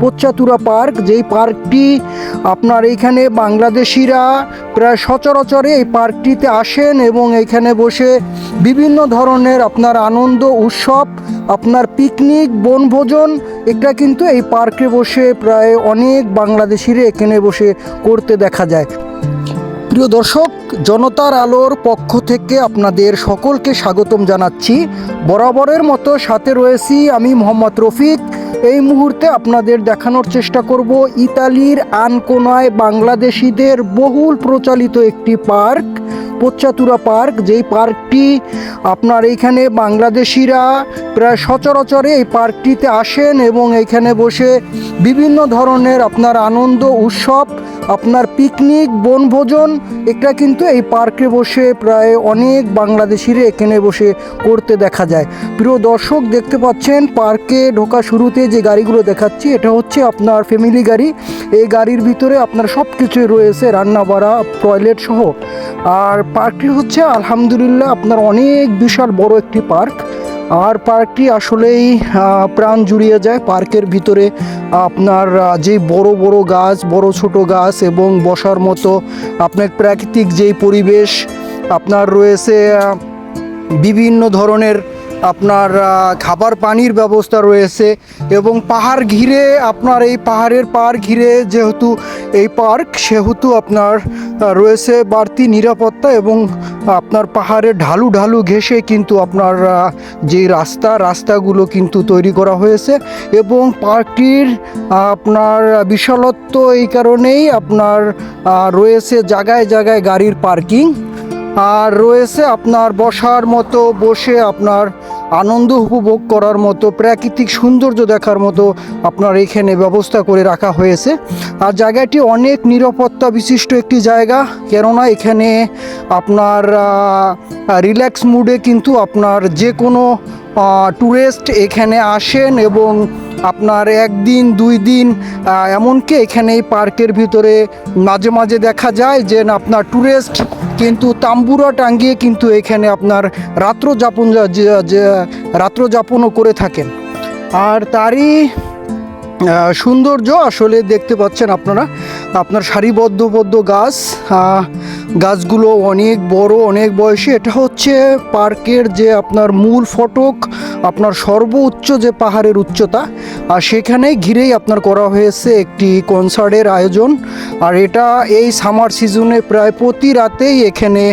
পোচ্চাতুরা park, যেই পার্কটি আপনার এইখানে বাংলাদেশিরা প্রায় সচরাচরে এই পার্কটিতে আসেন এবং এখানে বসে বিভিন্ন ধরনের আপনার আনন্দ, উৎসব, আপনার পিকনিক, বনভোজন, এটা কিন্তু এই পার্কে বসে প্রায় অনেক বাংলাদেশিরা এখানে বসে করতে দেখা যায়। প্রিয় দর্শক, জনতার আলোর পক্ষ থেকে আপনাদের সকলকে স্বাগতম জানাচ্ছি। বরাবরের মতো সাথে রয়েছি আমি মোহাম্মদ রফিক। এই মুহূর্তে আপনাদের দেখানোর চেষ্টা করব ইতালির আনকোনায় বাংলাদেশিদের বহুল প্রচলিত একটি পার্ক, পোচ্চাতুরা পার্ক। যেই পার্কটি আপনার এইখানে বাংলাদেশিরা প্রায় সচরাচরে এই পার্কটিতে আসেন এবং এইখানে বসে বিভিন্ন ধরনের আপনার আনন্দ, উৎসব আপনার পিকনিক, বনভোজন, এটা কিন্তু এই পার্কে বসে প্রায় অনেক বাংলাদেশিরা এখানে বসে করতে দেখা যায়। প্রিয় দর্শক, দেখতে পাচ্ছেন, পার্কে ঢোকা শুরুতে যে গাড়িগুলো দেখাচ্ছি, এটা হচ্ছে আপনার ফ্যামিলি গাড়ি। এই গাড়ির ভিতরে আপনার সব কিছুই রয়েছে রান্না বাড়া টয়লেট সহ। আর পার্কটি হচ্ছে, আলহামদুলিল্লাহ, আপনার অনেক বিশাল বড় একটি পার্ক। আর পার্কটি আসলেই প্রাণ জুড়িয়ে যায়। পার্কের ভিতরে আপনার যে বড় বড় গাছ, বড় ছোট গাছ এবং বসার মতো আপনার প্রাকৃতিক যেই পরিবেশ, আপনার রয়েছে বিভিন্ন ধরনের আপনার খাবার পানির ব্যবস্থা রয়েছে এবং পাহাড় ঘিরে আপনার এই পাহাড়ের পার ঘিরে যেহেতু এই পার্ক, সেহেতু আপনার রয়েছে বাড়তি নিরাপত্তা এবং আপনার পাহাড়ে ঢালু ঢালু ঘেঁষে কিন্তু আপনার যে রাস্তা, রাস্তাগুলো কিন্তু তৈরি করা হয়েছে এবং পার্কটির, আপনার বিশালত্ব এই কারণেই আপনার রয়েছে জায়গায় জায়গায় গাড়ির পার্কিং। আর রয়েছে আপনার বসার মতো বসে আপনার আনন্দ উপভোগ করার মতো, প্রাকৃতিক সৌন্দর্য দেখার মতো আপনার এখানে ব্যবস্থা করে রাখা হয়েছে। আর জায়গাটি অনেক নিরাপত্তা বিশিষ্ট একটি জায়গা, কেননা এখানে আপনার রিল্যাক্স মুডে কিন্তু আপনার যে কোনো ট্যুরিস্ট এখানে আসেন এবং আপনার একদিন, দুই দিন এমনকি এখানে এই পার্কের ভিতরে মাঝে মাঝে দেখা যায় যে আপনার ট্যুরিস্ট কিন্তু তাম্বুরা টাঙ্গিয়ে কিন্তু এখানে আপনার রাত্র যাপন রাত্র যাপনও করে থাকেন। আর তারই সৌন্দর্য আসলে দেখতে পাচ্ছেন আপনারা। আপনার সারিবদ্ধবদ্ধ গাছ গাছগুলো অনেক বড়, অনেক বয়সী। এটা হচ্ছে পার্কের যে আপনার মূল ফটক, আপনার সর্বোচ্চ যে পাহাড়ের উচ্চতা আর সেখানে ঘিরেই আপনার করা হয়েছে একটি কনসার্টের আয়োজন। আর এটা এই সামার সিজনে প্রায় প্রতি রাতেই এখানে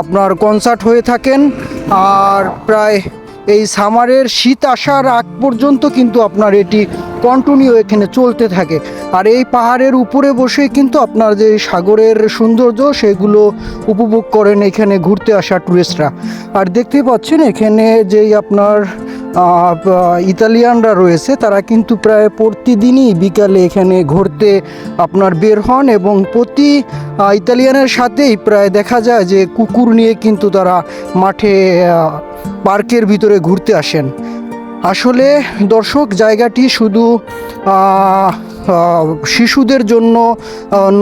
আপনার কনসার্ট হয়ে থাকেন। আর প্রায় এই সামারের শীত আসার আগ পর্যন্ত কিন্তু আপনার এটি কন্টিনিউ এখানে চলতে থাকে। আর এই পাহাড়ের উপরে বসে কিন্তু আপনার যে সাগরের সৌন্দর্য, সেগুলো উপভোগ করেন এখানে ঘুরতে আসা টুরিস্টরা আর দেখতেই পাচ্ছেন এখানে যেই আপনার ইতালিয়ানরা রয়েছে, তারা কিন্তু প্রায় প্রতিদিনই বিকালে এখানে ঘুরতে আপনার বের হন এবং প্রতি ইতালিয়ানের সাথেই প্রায় দেখা যায় যে কুকুর নিয়ে কিন্তু তারা মাঠে পার্কের ভিতরে ঘুরতে আসেন। আসলে দর্শক, জায়গাটি শুধু শিশুদের জন্য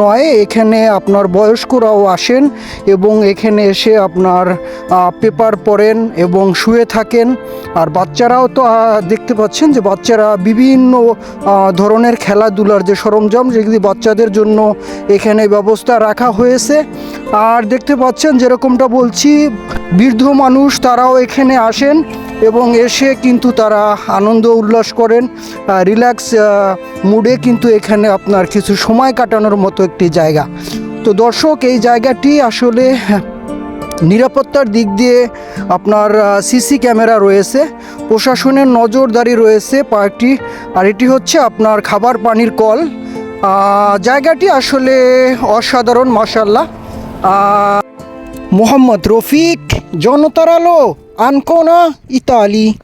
নয়, এখানে আপনার বয়স্করাও আসেন এবং এখানে এসে আপনার পেপার পড়েন এবং শুয়ে থাকেন। আর বাচ্চারাও তো দেখতে পাচ্ছেন যে বাচ্চারা বিভিন্ন ধরনের খেলাধুলার যে সরঞ্জাম যেগুলি বাচ্চাদের জন্য এখানে ব্যবস্থা রাখা হয়েছে। আর দেখতে পাচ্ছেন যেরকমটা বলছি, বৃদ্ধ মানুষ তারাও এখানে আসেন। এবং এসে কিন্তু তারা আনন্দ উল্লাস করেন। রিল্যাক্স মুডে কিন্তু এখানে আপনার কিছু সময় কাটানোর মতো একটি জায়গা। তো দর্শক, এই জায়গাটি আসলে নিরাপত্তার দিক দিয়ে আপনার সিসি ক্যামেরা রয়েছে, প্রশাসনের নজরদারি রয়েছে পার্কটি, আর এটি হচ্ছে আপনার খাবার পানির কল। জায়গাটি আসলে অসাধারণ মাসাল্লাহ মোহাম্মদ রফিক, জনতার আলো। Ancona, Italy.